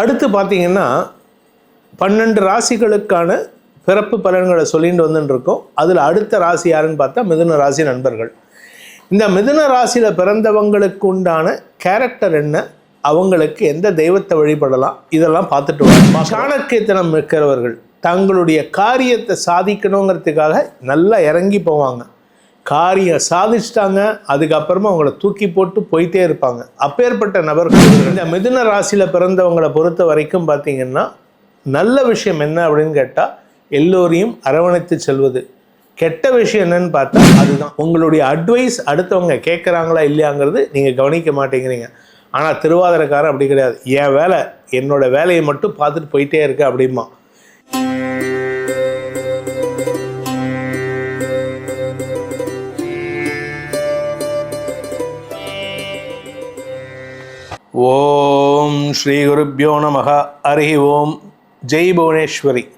அடுத்து பார்த்தீங்கன்னா பன்னெண்டு ராசிகளுக்கான பிறப்பு பலன்களை சொல்லிட்டு வந்துட்டு இருக்கோம் அதில் அடுத்த ராசி யாருன்னு பார்த்தா மிதுன ராசி நண்பர்கள். இந்த மிதுன ராசியில் பிறந்தவங்களுக்கு உண்டான கேரக்டர் என்ன? அவங்களுக்கு எந்த தெய்வத்தை வழிபடலாம்? இதெல்லாம் பார்த்துட்டு வரோம் சாணக்கியத்தனம் இருக்கிறவர்கள் தங்களுடைய காரியத்தை சாதிக்கணுங்கிறதுக்காக நல்லா இறங்கி போவாங்க. காரியம் சாதிச்சிட்டாங்க அதுக்கப்புறமா அவங்கள தூக்கி போட்டு போயிட்டே இருப்பாங்க. அப்பேற்பட்ட நபர்கள் இந்த மிதுன ராசியில் பிறந்தவங்களை பொறுத்த வரைக்கும் பார்த்தீங்கன்னா நல்ல விஷயம் என்ன அப்படின்னு கேட்டால் எல்லோரையும் அரவணைத்து செல்வது. கெட்ட விஷயம் என்னன்னு பார்த்தா அதுதான். உங்களுடைய அட்வைஸ் அடுத்தவங்க கேட்குறாங்களா இல்லையாங்கிறது நீங்கள் கவனிக்க மாட்டேங்கிறீங்க. ஆனால் திருவாதிரக்காரன் அப்படி கிடையாது. என் வேலை என்னோட வேலையை மட்டும் பார்த்துட்டு போயிட்டே இருக்கு அப்படிமா ஸ்ரீ குருப்பியோ நமக. அருகி ஓம். ஜெய் புவனேஸ்வரி.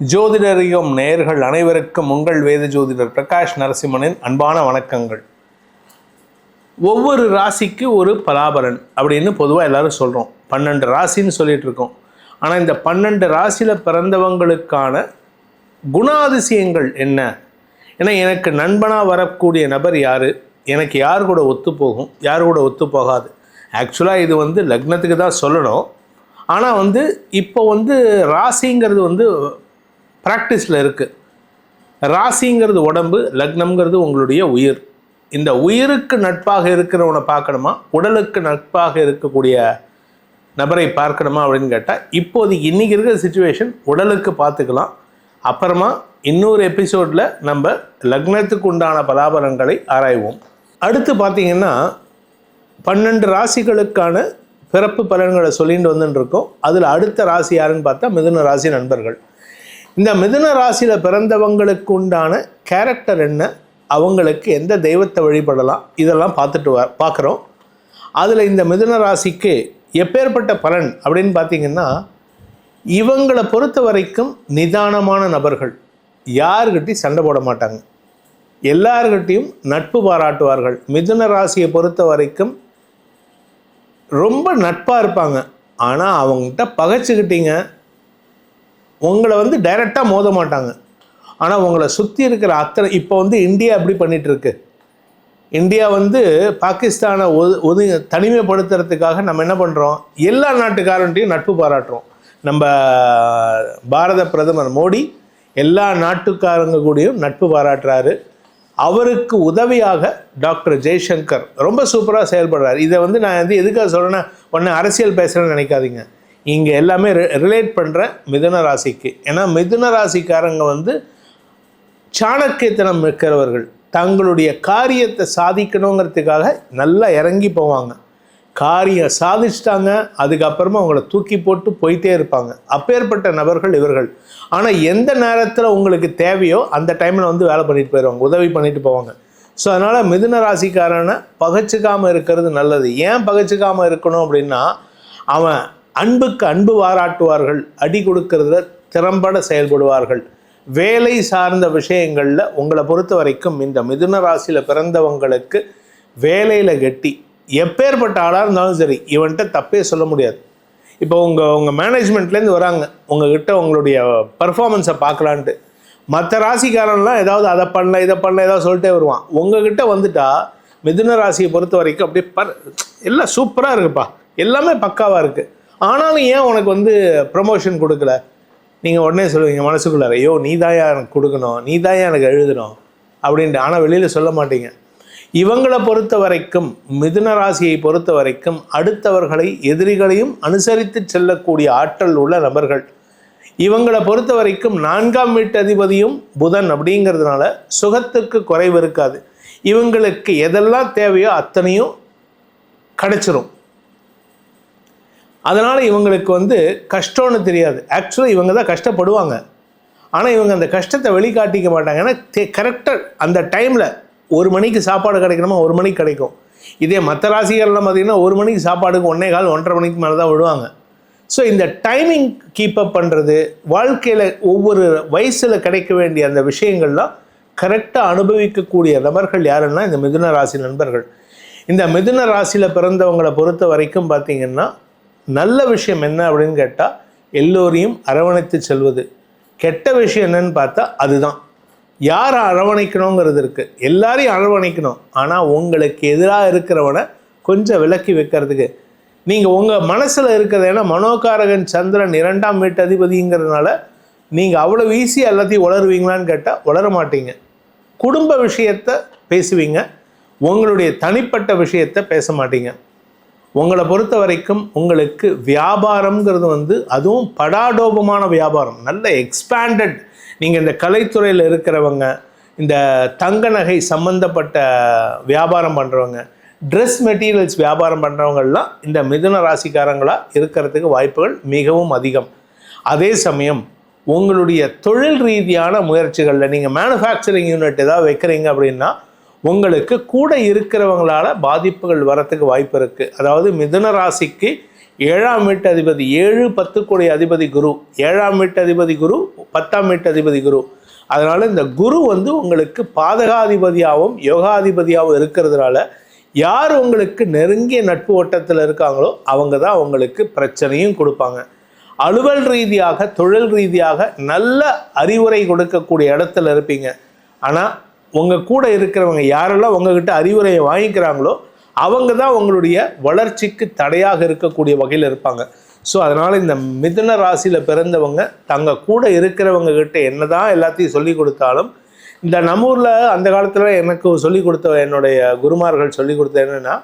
ஜோதிடரியும் நேயர்கள் அனைவருக்கும் உங்கள் வேத ஜோதிடர் பிரகாஷ் நரசிம்மனின் அன்பான வணக்கங்கள். ஒவ்வொரு ராசிக்கு ஒரு பலாபலன் அப்படின்னு பொதுவாக எல்லாரும் சொல்கிறோம் பன்னெண்டு ராசின்னு சொல்லிட்டு இருக்கோம். ஆனால் இந்த பன்னெண்டு ராசியில் பிறந்தவங்களுக்கான குணாதிசயங்கள் என்ன? ஏன்னா எனக்கு நண்பனாக வரக்கூடிய நபர் யார்? எனக்கு யார் கூட ஒத்து போகும் யார் கூட ஒத்து போகாது ஆக்சுவலாக இது வந்து லக்னத்துக்கு தான் சொல்லணும். ஆனால் வந்து இப்போ வந்து ராசிங்கிறது வந்து ப்ராக்டிஸில் இருக்குது ராசிங்கிறது உடம்பு லக்னம்ங்கிறது உங்களுடைய உயிர். இந்த உயிருக்கு நட்பாக இருக்கிறவனை பார்க்கணுமா? உடலுக்கு நட்பாக இருக்கக்கூடிய நபரை பார்க்கணுமா அப்படின்னு கேட்டால் இப்போதைக்கு இன்றைக்கி இருக்கிற சுச்சுவேஷன் உடலுக்கு பார்த்துக்கலாம். அப்புறமா இன்னொரு எபிசோடில் நம்ம லக்னத்துக்கு உண்டான பலாபலன்களை ஆராய்வோம். அடுத்து பார்த்திங்கன்னா பன்னெண்டு ராசிகளுக்கான பிறப்பு பலன்களை சொல்லிட்டு வந்துட்டுருக்கோம் அதில் அடுத்த ராசி யாருன்னு பார்த்தா மிதுன ராசி நண்பர்கள். இந்த மிதுன ராசியில் பிறந்தவங்களுக்கு உண்டான கேரக்டர் என்ன? அவங்களுக்கு எந்த தெய்வத்தை வழிபடலாம்? இதெல்லாம் பார்த்துட்டு வ பார்க்குறோம். அதில் இந்த மிதுன ராசிக்கு எப்பேற்பட்ட பலன் அப்படின்னு பார்த்தீங்கன்னா இவங்களை பொறுத்த வரைக்கும் நிதானமான நபர்கள். யாருக்கிட்டையும் சண்டை போட மாட்டாங்க. எல்லார்கிட்டையும் நட்பு பாராட்டுவார்கள். மிதுன ராசியை பொறுத்த வரைக்கும் ரொம்ப நட்பாக இருப்பாங்க. ஆனால் அவங்ககிட்ட பகைச்சிக்கிட்டீங்க. உங்களை வந்து டைரெக்டாக மோத மாட்டாங்க. ஆனால் உங்களை சுற்றி இருக்கிற அத்தனை இப்போ வந்து இந்தியா எப்படி பண்ணிகிட்ருக்கு இந்தியா வந்து பாகிஸ்தானை ஒது ஒது தனிமைப்படுத்துறதுக்காக நம்ம என்ன பண்ணுறோம் எல்லா நாட்டுக்காரன்ட்டையும் நட்பு பாராட்டுறோம். நம்ம பாரத பிரதமர் மோடி எல்லா நாட்டுக்காரங்க கூடயும் நட்பு பாராட்டுறாரு. அவருக்கு உதவியாக டாக்டர் ஜெய்சங்கர் ரொம்ப சூப்பராக செயல்படுறாரு. இதை வந்து நான் வந்து எதுக்காக சொல்கிறேன்னா ஒன்று அரசியல் பேசுகிறேன்னு நினைக்காதீங்க. இங்கே எல்லாமே ரிலேட் பண்ணுற மிதுன ராசிக்கு. ஏன்னா மிதுன ராசிக்காரங்க வந்து சாணக்கியத்தனம் இருக்கிறவர்கள் தங்களுடைய காரியத்தை சாதிக்கணுங்கிறதுக்காக நல்லா இறங்கி போவாங்க. காரியம் சாதிச்சிட்டாங்க அதுக்கப்புறமா அவங்கள தூக்கி போட்டு போயிட்டே இருப்பாங்க. அப்பேற்பட்ட நபர்கள் இவர்கள். ஆனால் எந்த நேரத்தில் உங்களுக்கு தேவையோ அந்த டைமில் வந்து வேலை பண்ணிட்டு போயிடுவாங்க உதவி பண்ணிட்டு போவாங்க. ஸோ அதனால் மிதுன ராசிக்காரனை பகைச்சிக்காமல் இருக்கிறது நல்லது. ஏன் பகைச்சிக்காமல் இருக்கணும் அப்படின்னா அவன் அன்புக்கு அன்பு பாராட்டுவார்கள் அடி கொடுக்கறதுல திறம்பட செயல்படுவார்கள். வேலை சார்ந்த விஷயங்களில் உங்களை பொறுத்த வரைக்கும் இந்த மிதுன ராசியில் பிறந்தவங்களுக்கு வேலையில் கெட்டி எப்பேற்பட்ட ஆளாக இருந்தாலும் சரி இவன்கிட்ட தப்பே சொல்ல முடியாது. இப்போ உங்கள் உங்கள் மேனேஜ்மெண்ட்லேருந்து வராங்க. உங்ககிட்ட உங்களுடைய பர்ஃபார்மன்ஸை பார்க்கலான்ட்டு. மற்ற ராசிக்காரன்லாம் ஏதாவது அதை பண்ணல இதை பண்ணல ஏதாவது சொல்லிட்டே வருவான். உங்ககிட்ட வந்துட்டா மிதுன ராசியை பொறுத்த வரைக்கும் அப்படியே பர் எல்லாம் சூப்பராக இருக்குப்பா. எல்லாமே பக்காவாக இருக்குது ஆனாலும் ஏன் உனக்கு வந்து ப்ரமோஷன் கொடுக்கல? நீங்கள் உடனே சொல்லுவீங்க மனசுக்குள்ளார ஐயோ நீ தான் எனக்கு கொடுக்கணும் நீ தான் எனக்கு எழுதணும் அப்படின்ட்டு. ஆனால் வெளியில் சொல்ல மாட்டீங்க. இவங்களை பொறுத்த வரைக்கும் மிதுன ராசியை பொறுத்த வரைக்கும் அடுத்தவர்களை எதிரிகளையும் அனுசரித்து செல்லக்கூடிய ஆற்றல் உள்ள நபர்கள். இவங்களை பொறுத்த வரைக்கும் நான்காம் வீட்டு அதிபதியும் புதன் அப்படிங்கிறதுனால சுகத்துக்கு குறைவு இருக்காது. இவங்களுக்கு எதெல்லாம் தேவையோ அத்தனையும் கிடைச்சிரும். அதனால் இவங்களுக்கு வந்து கஷ்டம்னு தெரியாது. ஆக்சுவலாக இவங்க தான் கஷ்டப்படுவாங்க. ஆனால் இவங்க அந்த கஷ்டத்தை வெளிக்காட்டிக்க மாட்டாங்க. ஏன்னா கரெக்டாக அந்த டைமில் ஒரு மணிக்கு சாப்பாடு கிடைக்கணுமா? ஒரு மணிக்கு கிடைக்கும். இதே மற்ற ராசிகள்லாம் பார்த்தீங்கன்னா ஒரு மணிக்கு சாப்பாடுக்கு ஒன்றே கால் ஒன்றரை மணிக்கு மேலே தான் விடுவாங்க. ஸோ இந்த டைமிங் கீப்பப் பண்ணுறது வாழ்க்கையில் ஒவ்வொரு வயசில் கிடைக்க வேண்டிய அந்த விஷயங்கள்லாம் கரெக்டாக அனுபவிக்கக்கூடிய நபர்கள் யாருன்னா இந்த மிதுன ராசி நண்பர்கள். இந்த மிதுன ராசியில் பிறந்தவங்களை பொறுத்த வரைக்கும் பார்த்தீங்கன்னா நல்ல விஷயம் என்ன அப்படின்னு கேட்டால் எல்லோரையும் அரவணைத்து செல்வது. கெட்ட விஷயம் என்னன்னு பார்த்தா அதுதான். யாரை அரவணைக்கணுங்கிறது இருக்குது எல்லாரையும் அரவணைக்கணும். ஆனால் உங்களுக்கு எதிராக இருக்கிறவனை கொஞ்சம் விலக்கி வைக்கிறதுக்கு. நீங்கள் உங்கள் மனசில் இருக்கிறது ஏன்னா மனோகாரகன் சந்திரன் இரண்டாம் வீட்டு அதிபதிங்கிறதுனால நீங்கள் அவ்வளோ ஈஸியாக எல்லாத்தையும் உளருவீங்களான்னு கேட்டால் உளர மாட்டீங்க. குடும்ப விஷயத்தை பேசுவீங்க. உங்களுடைய தனிப்பட்ட விஷயத்தை பேச மாட்டீங்க. உங்களை பொறுத்த வரைக்கும் உங்களுக்கு வியாபாரம்ங்கிறது வந்து அதுவும் படாடோபமான வியாபாரம். நல்ல எக்ஸ்பேண்டட் நீங்கள் இந்த கலைத்துறையில் இருக்கிறவங்க இந்த தங்க நகை சம்பந்தப்பட்ட வியாபாரம் பண்ணுறவங்க ட்ரெஸ் மெட்டீரியல்ஸ் வியாபாரம் பண்ணுறவங்கள்லாம் இந்த மிதுன ராசிக்காரங்களாக இருக்கிறதுக்கு வாய்ப்புகள் மிகவும் அதிகம். அதே சமயம் உங்களுடைய தொழில் ரீதியான முயற்சிகளில் நீங்கள் மேனுஃபேக்சரிங் யூனிட் ஏதாவது வைக்கிறீங்க அப்படின்னா உங்களுக்கு கூட இருக்கிறவங்களால் பாதிப்புகள் வரத்துக்கு வாய்ப்பு இருக்குது அதாவது மிதுன ராசிக்கு ஏழாம் வீட்டு அதிபதி ஏழு பத்து கோடி அதிபதி குரு. ஏழாம் வீட்டு அதிபதி குரு பத்தாம் வீட்டு அதிபதி குரு. அதனால் இந்த குரு வந்து உங்களுக்கு பாதகாதிபதியாகவும் யோகாதிபதியாகவும் இருக்கிறதுனால யார் உங்களுக்கு நெருங்கிய நட்பு ஓட்டத்தில் இருக்காங்களோ அவங்க தான் உங்களுக்கு பிரச்சனையும் கொடுப்பாங்க. அலுவல் ரீதியாக தொழில் ரீதியாக நல்ல அறிவுரை கொடுக்கக்கூடிய இடத்துல இருப்பீங்க. ஆனால் உங்கள் கூட இருக்கிறவங்க யாரெல்லாம் உங்ககிட்ட அறிவுரையை வாங்கிக்கிறாங்களோ அவங்க தான் உங்களுடைய வளர்ச்சிக்கு தடையாக இருக்கக்கூடிய வகையில் இருப்பாங்க. ஸோ அதனால் இந்த மிதுன ராசியில் பிறந்தவங்க தங்க கூட இருக்கிறவங்க கிட்ட என்ன தான் எல்லாத்தையும் சொல்லி கொடுத்தாலும் இந்த நம்மூரில் அந்த காலத்தில் எனக்கு சொல்லி கொடுத்த என்னுடைய குருமார்கள் சொல்லி கொடுத்த என்னென்னா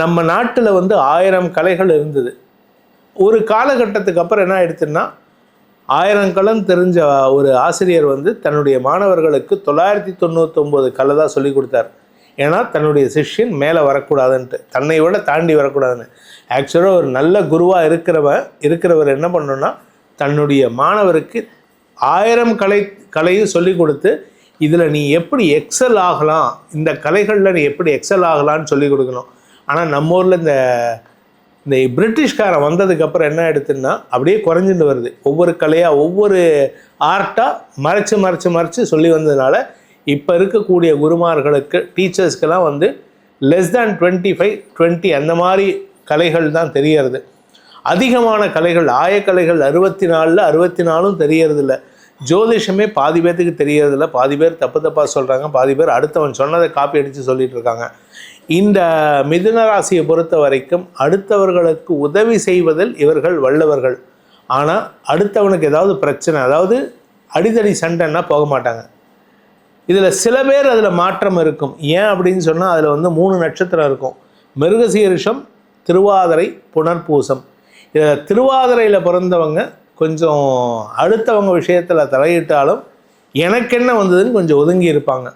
நம்ம நாட்டில் வந்து ஆயிரம் கலைகள் இருந்தது. ஒரு காலகட்டத்துக்கு அப்புறம் என்ன ஆயிடுச்சுன்னா ஆயிரம் கலம் தெரிஞ்ச ஒரு ஆசிரியர் வந்து தன்னுடைய மாணவர்களுக்கு தொள்ளாயிரத்தி தொண்ணூத்தொம்பது கலை தான் சொல்லி கொடுத்தார். ஏன்னா தன்னுடைய சிஷ்யன் மேலே வரக்கூடாதுன்ட்டு தன்னை விட தாண்டி வரக்கூடாதுன்னு. ஆக்சுவலாக ஒரு நல்ல குருவாக இருக்கிறவன் இருக்கிறவர் என்ன பண்ணணும்னா தன்னுடைய மாணவருக்கு ஆயிரம் கலை கலையும் சொல்லி கொடுத்து இதில் நீ எப்படி எக்ஸல் ஆகலாம் இந்த கலைகளில் நீ எப்படி எக்ஸல் ஆகலான்னு சொல்லி கொடுக்கணும். ஆனால் நம்ம ஊரில் இந்த இந்த பிரிட்டிஷ்காரன் வந்ததுக்கப்புறம் என்ன எடுத்துன்னா அப்படியே குறைஞ்சிட்டு வருது. ஒவ்வொரு கலையாக ஒவ்வொரு ஆர்ட்டாக மறைச்சு மறைச்சு மறைச்சு சொல்லி வந்ததுனால இப்போ இருக்கக்கூடிய குருமார்களுக்கு டீச்சர்ஸ்க்கெல்லாம் வந்து less than twenty five twenty அந்த மாதிரி கலைகள் தான் தெரியறது. அதிகமான கலைகள் ஆயக்கலைகள் அறுபத்தி நாலில் அறுபத்தி நாலும் தெரியறதில்ல. ஜோதிஷமே பாதி பேர்த்துக்கு தெரியறதில்ல. பாதி பேர் தப்பு தப்பாக சொல்கிறாங்க பாதி பேர் அடுத்தவன் சொன்னதை காப்பி அடித்து சொல்லிட்டு இருக்காங்க. இந்த மிதுன ராசியை பொறுத்த வரைக்கும் அடுத்தவர்களுக்கு உதவி செய்வதில் இவர்கள் வல்லவர்கள் ஆனால் அடுத்தவனுக்கு ஏதாவது பிரச்சனை அதாவது அடிதடி சண்டைன்னா போக மாட்டாங்க. இதில் சில பேர் அதில் மாற்றம் இருக்கும். ஏன் அப்படின்னு சொன்னால் அதில் வந்து மூணு நட்சத்திரம் இருக்கும். மிருகசீரிஷம் திருவாதிரை புனர்பூசம். இதில் திருவாதிரையில் பிறந்தவங்க கொஞ்சம் அடுத்தவங்க விஷயத்தில் தலையிட்டாலும் எனக்கு என்ன வந்ததுன்னு கொஞ்சம் ஒதுங்கி இருப்பாங்க.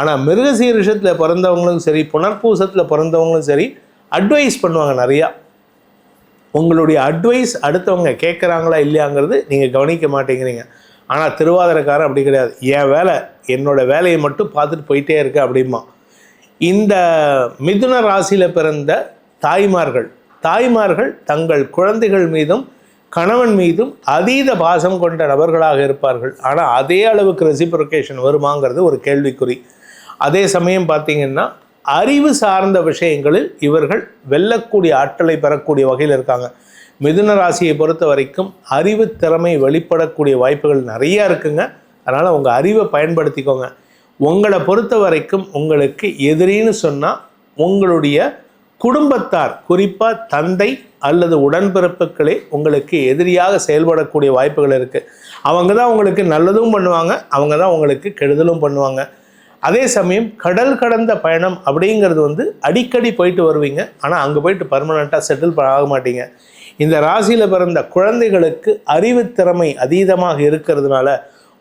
ஆனால் மிருகசீரிஷத்தில் பிறந்தவங்களும் சரி புனர்பூசத்தில் பிறந்தவங்களும் சரி அட்வைஸ் பண்ணுவாங்க நிறையா. உங்களுடைய அட்வைஸ் அடுத்தவங்க கேட்குறாங்களா இல்லையாங்கிறது நீங்கள் கவனிக்க மாட்டேங்கிறீங்க. ஆனால் திருவாதிரக்காரன் அப்படி கிடையாது. என் வேலை என்னோடய வேலையை மட்டும் பார்த்துட்டு போயிட்டே இருக்கு அப்படிமா இந்த மிதுன ராசியில் பிறந்த தாய்மார்கள் தாய்மார்கள் தங்கள் குழந்தைகள் மீதும் கணவன் மீதும் அதீத பாசம் கொண்ட நபர்களாக இருப்பார்கள். ஆனால் அதே அளவுக்கு ரெசிப்ரிகேஷன் வருமாங்கிறது ஒரு கேள்விக்குறி. அதே சமயம் பார்த்திங்கன்னா அறிவு சார்ந்த விஷயங்களில் இவர்கள் வெல்லக்கூடிய ஆற்றலை பெறக்கூடிய வகையில் இருக்காங்க. மிதுன ராசியை பொறுத்த வரைக்கும் அறிவு திறமை வெளிப்படக்கூடிய வாய்ப்புகள் நிறையா இருக்குங்க. அதனால் உங்கள் அறிவை பயன்படுத்திக்கோங்க. உங்களை பொறுத்த வரைக்கும் உங்களுக்கு எதிரின்னு சொன்னால் உங்களுடைய குடும்பத்தார் குறிப்பாக தந்தை அல்லது உடன்பிறப்புகளே உங்களுக்கு எதிரியாக செயல்படக்கூடிய வாய்ப்புகள் இருக்குது அவங்க தான் உங்களுக்கு நல்லதும் பண்ணுவாங்க அவங்க தான் உங்களுக்கு கெடுதலும் பண்ணுவாங்க. அதே சமயம் கடல் கடந்த பயணம் அப்படிங்கிறது வந்து அடிக்கடி போயிட்டு வருவீங்க. ஆனால் அங்கே போயிட்டு பர்மனெண்ட்டாக செட்டில் ஆக மாட்டீங்க. இந்த ராசியில் பிறந்த குழந்தைகளுக்கு அறிவு திறமை அதீதமாக இருக்கிறதுனால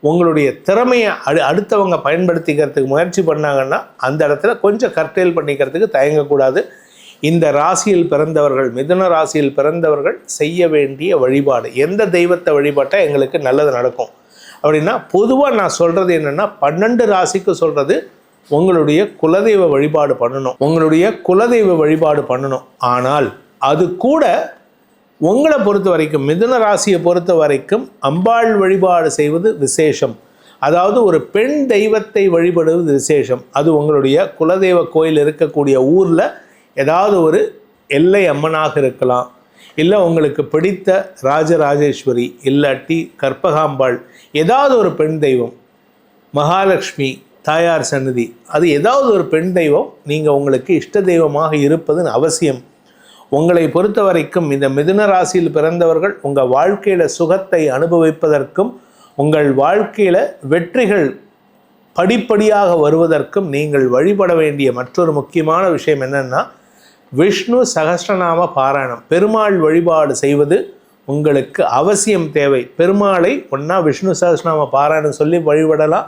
உங்களுடைய திறமையை அடு அடுத்தவங்க பயன்படுத்திக்கிறதுக்கு முயற்சி பண்ணாங்கன்னா அந்த இடத்துல கொஞ்சம் கர்டெயில் பண்ணிக்கிறதுக்கு தயங்கக்கூடாது. இந்த ராசியில் பிறந்தவர்கள் மிதுன ராசியில் பிறந்தவர்கள் செய்ய வேண்டிய வழிபாடு. எந்த தெய்வத்தை வழிபாட்டால் எங்களுக்கு நல்லது நடக்கும்? அப்படின்னா பொதுவாக நான் சொல்கிறது என்னென்னா பன்னெண்டு ராசிக்கு சொல்கிறது உங்களுடைய குலதெய்வ வழிபாடு பண்ணணும். உங்களுடைய குலதெய்வ வழிபாடு பண்ணணும். ஆனால் அது கூட உங்களை பொறுத்த வரைக்கும் மிதுன ராசியை பொறுத்த வரைக்கும் அம்பாள் வழிபாடு செய்வது விசேஷம். அதாவது ஒரு பெண் தெய்வத்தை வழிபடுவது விசேஷம். அது உங்களுடைய குலதெய்வ கோயில் இருக்கக்கூடிய ஊரில் ஏதாவது ஒரு எல்லை அம்மனாக இருக்கலாம். இல்லை உங்களுக்கு பிடித்த ராஜராஜேஸ்வரி இல்லாட்டி கற்பகாம்பாள் ஏதாவது ஒரு பெண் தெய்வம் மகாலட்சுமி தாயார் சன்னதி அது ஏதாவது ஒரு பெண் தெய்வம் நீங்கள் உங்களுக்கு இஷ்ட தெய்வமாக இருப்பதுன்னு அவசியம். உங்களை பொறுத்த வரைக்கும் இந்த மிதுன ராசியில் பிறந்தவர்கள் உங்கள் வாழ்க்கையில் சுகத்தை அனுபவிப்பதற்கும் உங்கள் வாழ்க்கையில் வெற்றிகள் படிப்படியாக வருவதற்கும் நீங்கள் வழிபட வேண்டிய மற்றொரு முக்கியமான விஷயம் என்னென்னா விஷ்ணு சகஸ்ரநாம பாராயணம். பெருமாள் வழிபாடு செய்வது உங்களுக்கு அவசியம் தேவை. பெருமாளை ஒன்றா விஷ்ணு சகஸ்ரநாம பாராயணம் சொல்லி வழிபடலாம்.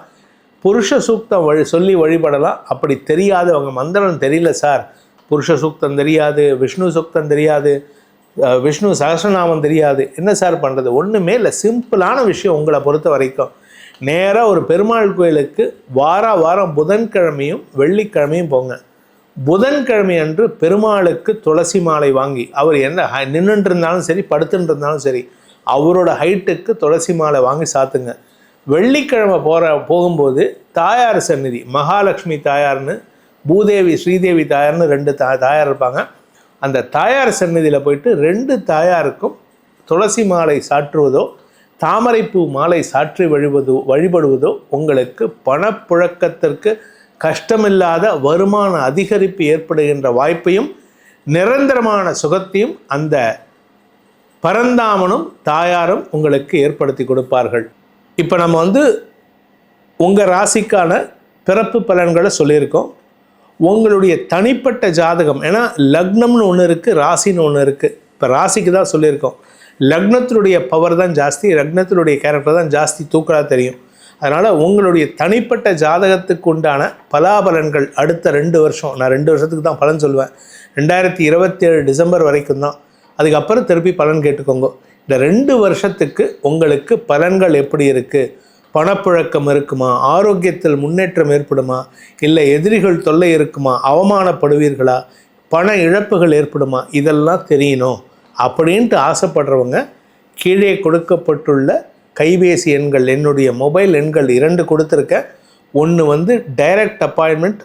புருஷ சூக்தம் வழி சொல்லி வழிபடலாம். அப்படி தெரியாதவங்க மந்திரம் தெரியல சார். புருஷ சூக்தம் தெரியாது விஷ்ணு சூக்தம் தெரியாது விஷ்ணு சகசிரநாமம் தெரியாது. என்ன சார் பண்ணுறது ஒன்றுமே இல்லை. சிம்பிளான விஷயம் உங்களை பொறுத்த வரைக்கும். நேராக ஒரு பெருமாள் கோயிலுக்கு வார வாரம் புதன்கிழமையும் வெள்ளிக்கிழமையும் போங்க. புதன்கிழமை அன்று பெருமாளுக்கு துளசி மாலை வாங்கி அவர் என்ன நின்றுட்டு இருந்தாலும் சரி படுத்துட்டு இருந்தாலும் சரி அவரோட ஹைட்டுக்கு துளசி மாலை வாங்கி சாத்துங்க. வெள்ளிக்கிழமை போகிற போகும்போது தாயார் சந்நிதி மகாலட்சுமி தாயார்னு பூதேவி ஸ்ரீதேவி தாயார்னு ரெண்டு தா தாயார் இருப்பாங்க. அந்த தாயார் சன்னதியில் போயிட்டு ரெண்டு தாயாருக்கும் துளசி மாலை சாற்றுவதோ தாமரைப்பூ மாலை சாற்றி வழிபது வழிபடுவதோ உங்களுக்கு பணப்புழக்கத்திற்கு கஷ்டமில்லாத வருமான அதிகரிப்பு ஏற்படுகின்ற வாய்ப்பையும் நிரந்தரமான சுகத்தையும் அந்த பரந்தாமனும் தாயாரும் உங்களுக்கு ஏற்படுத்தி கொடுப்பார்கள். இப்போ நம்ம வந்து உங்கள் ராசிக்கான பிறப்பு பலன்களை சொல்லியிருக்கோம். உங்களுடைய தனிப்பட்ட ஜாதகம். ஏன்னா லக்னம்னு ஒன்று இருக்குது ராசின்னு ஒன்று இருக்குது இப்போ ராசிக்கு தான் சொல்லியிருக்கோம். லக்னத்தினுடைய பவர் தான் ஜாஸ்தி லக்னத்தினுடைய கேரக்டர் தான் ஜாஸ்தி தூக்கலாக தெரியும். அதனால் உங்களுடைய தனிப்பட்ட ஜாதகத்துக்கு உண்டான பலாபலன்கள் அடுத்த ரெண்டு வருஷம். நான் ரெண்டு வருஷத்துக்கு தான் பலன் சொல்லுவேன். ரெண்டாயிரத்தி இருபத்தேழு டிசம்பர் வரைக்கும் தான். அதுக்கப்புறம் திருப்பி பலன் கேட்டுக்கோங்க. இந்த ரெண்டு வருஷத்துக்கு உங்களுக்கு பலன்கள் எப்படி இருக்குது பணப்புழக்கம் இருக்குமா? ஆரோக்கியத்தில் முன்னேற்றம் ஏற்படுமா? இல்லை எதிரிகள் தொல்லை இருக்குமா? அவமானப்படுவீர்களா? பண இழப்புகள் ஏற்படுமா? இதெல்லாம் தெரியணும். அப்படின்ட்டு ஆசைப்படுறவங்க கீழே கொடுக்கப்பட்டுள்ள கைபேசி எண்கள் என்னுடைய மொபைல் எண்கள் இரண்டு கொடுத்துருக்கேன் ஒன்று வந்து direct appointment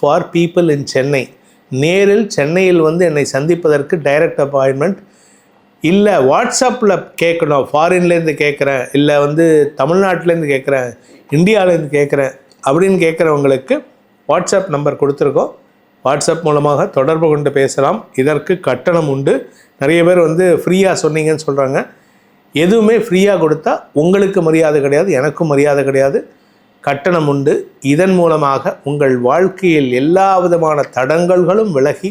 for people in Chennai. நேரில் சென்னையில் வந்து என்னை சந்திப்பதற்கு டைரக்ட் அப்பாயின்மெண்ட் இல்லை வாட்ஸ்அப்பில் கேட்கணும் ஃபாரின்லேருந்து கேட்குறேன் இல்லை வந்து தமிழ்நாட்டிலேருந்து கேட்குறேன் இந்தியாவிலேருந்து கேட்குறேன் அப்படின்னு கேட்குறவங்களுக்கு வாட்ஸ்அப் நம்பர் கொடுத்துருக்கோம். வாட்ஸ்அப் மூலமாக தொடர்பு கொண்டு பேசலாம். இதற்கு கட்டணம் உண்டு. நிறைய பேர் வந்து ஃப்ரீயாக சொன்னீங்கன்னு சொல்கிறாங்க எதுவுமே ஃப்ரீயாக கொடுத்தா உங்களுக்கு மரியாதை கிடையாது எனக்கும் மரியாதை கிடையாது. கட்டணம் உண்டு. இதன் மூலமாக உங்கள் வாழ்க்கையில் எல்லா விதமான தடங்கல்களும் விலகி